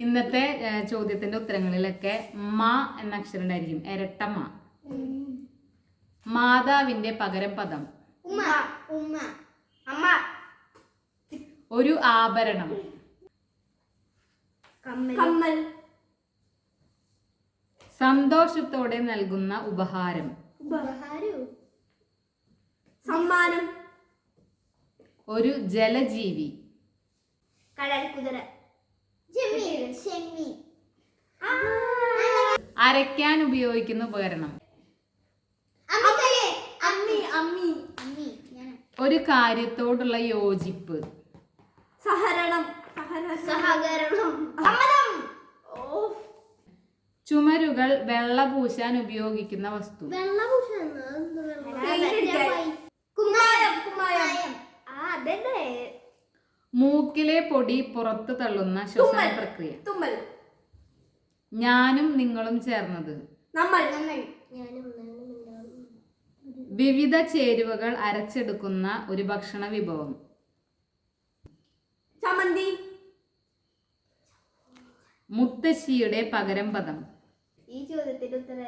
ഇന്നത്തെ ചോദ്യത്തിന്റെ ഉത്തരങ്ങളിലൊക്കെ മ എന്ന അക്ഷരം ഉണ്ടായിരിക്കും ഇരട്ട മ. മാതാവിന്റെ പകരം പദം. ഉമ്മ ഉമ്മ അമ്മ. ഒരു ആഭരണം. കമ്മൽ കമ്മൽ. സന്തോഷത്തോടെ നൽകുന്ന ഉപഹാരം. സമ്മാനം. ഒരു ജലജീവി. കടൽ കുതിര. അരയ്ക്കാൻ ഉപയോഗിക്കുന്ന ഉപകരണം. ഒരു കാര്യത്തോടുള്ള യോജിപ്പ്. സഹകരണം. സഹകരണം. ചുമരുകൾ വെള്ള പൂശാൻ ഉപയോഗിക്കുന്ന വസ്തു. വെള്ളഭൂഷൺ മൂക്കിലെ പൊടി പുറത്തു തള്ളുന്ന ശ്വസന പ്രക്രിയ. തുമ്മൽ. ഞാനും നിങ്ങളും ചേർന്നത്. നമ്മൾ വിവിധ ചേരുവകൾ അരച്ചെടുക്കുന്ന ഒരു ഭക്ഷണ വിഭവം. ചമന്തി മുത്തശ്ശിയുടെ പകരം പദം. ഈ ചോദ്യത്തിന്റെ ഉത്തരം